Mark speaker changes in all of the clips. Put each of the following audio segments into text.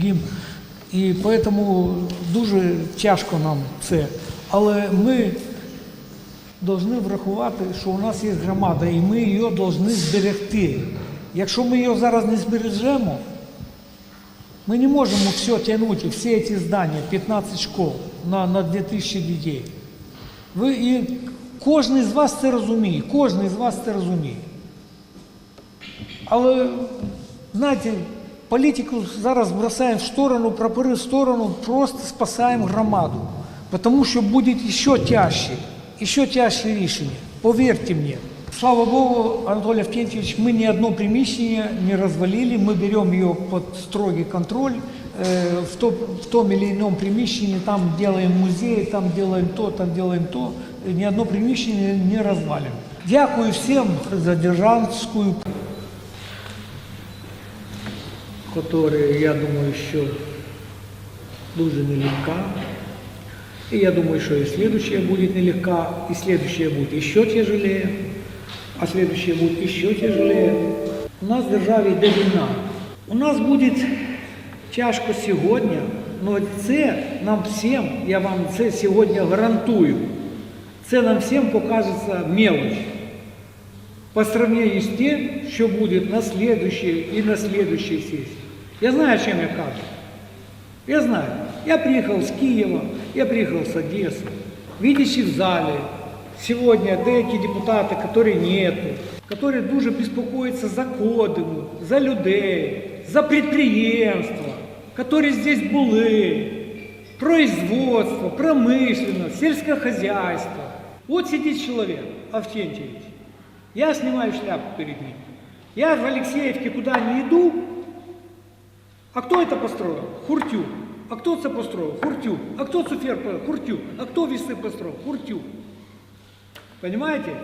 Speaker 1: другим. І тому дуже тяжко нам це. Але ми повинні врахувати, що у нас є громада, і ми її повинні зберегти. Якщо ми її зараз не збережемо, ми не можемо все тягнути, всі ці здання, 15 школ на, на 2000 дітей. Ви, і кожен з вас це розуміє, кожен з вас це розуміє. Але, знаєте, політику зараз бросаємо в сторону, прапори в сторону, просто спасаємо громаду. Тому що буде ще тяжче, ще тяжче рішення. Повірте мені. Слава Богу, Анатолий Авкентьевич, мы ни одно приміщення не развалили, мы берем ее под строгий контроль. Э, В том, в том или ином приміщенні там делаем музей, там делаем то, там делаем то. Ни одно приміщення не развалим. Дякую всім за державську которая, я думаю, що дуже нелегка. И я думаю, что и следующая будет нелегка, и следующая будет еще тяжелее, а следующая будет еще тяжелее. У нас в державі йде війна. У нас буде тяжко сьогодні, але це нам всім, я вам це сьогодні гарантую, це нам всім покажеться мелочь по сравнению с тем, что будет на следующей и на следующей сессии. Я знаю, о чем я кажу. Я знаю. Я приехал с Киева, я приехал с Одессы. Видите в зале сегодня деякі депутати, которые нету, которые дуже беспокоятся за Кодину, за людей, за підприємства, которые здесь були, производство, промышленность, сельское хозяйство. Вот сидит человек, Авкентьевич. Я снимаю шляпу перед ним. Я в Алексеевке куда не иду. А кто это построил? Хуртюк. А кто это построил? Хуртюк. А кто цуфер построил? Хуртюк. А кто весы построил? Хуртюк. Понимаете?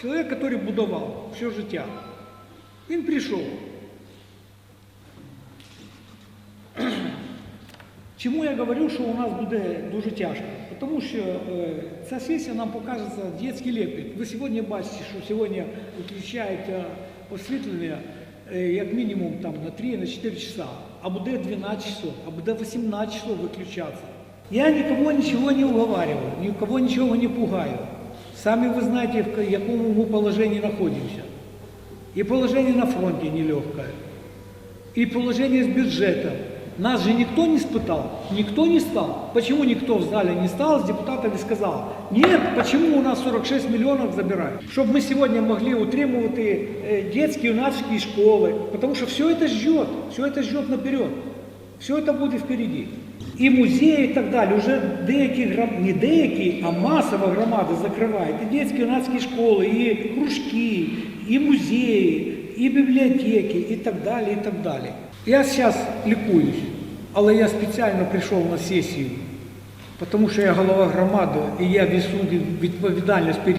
Speaker 1: Человек, который будовал все життя. Він прийшов. Чому я говорю, що у нас буде дуже тяжко? Тому що е, ця сесія нам покажеться дитячий лепет. Ви сьогодні бачите, що сьогодні виключають е, освітлення е, Як мінімум там, на 3 на 4 часа, а буде 12 часов, а буде 18 часов виключатися. Я никого ничего не уговариваю, никого ничего не пугаю. Сами вы знаете, в каком мы положении находимся. И положение на фронте нелегкое, и положение с бюджетом. Нас же никто не испытал, никто не стал. Почему никто в зале не стал с депутатами и сказал, нет, почему у нас 46 миллионов забирают? Чтобы мы сегодня могли утримувати э, детские, юнацкие школы, потому что все это ждет, все это ждет наперед. Все это буде впереді. І музеї, і так далі. Уже деякі гром- не деякі, а масово громади закривають. І дитячі юнацькі школи, і кружки, і музеї, і бібліотеки, і так далі, і так далі. Я зараз лікуюсь, але я спеціально прийшов на сесію, тому що я голова громади і я відсудив відповідальність перед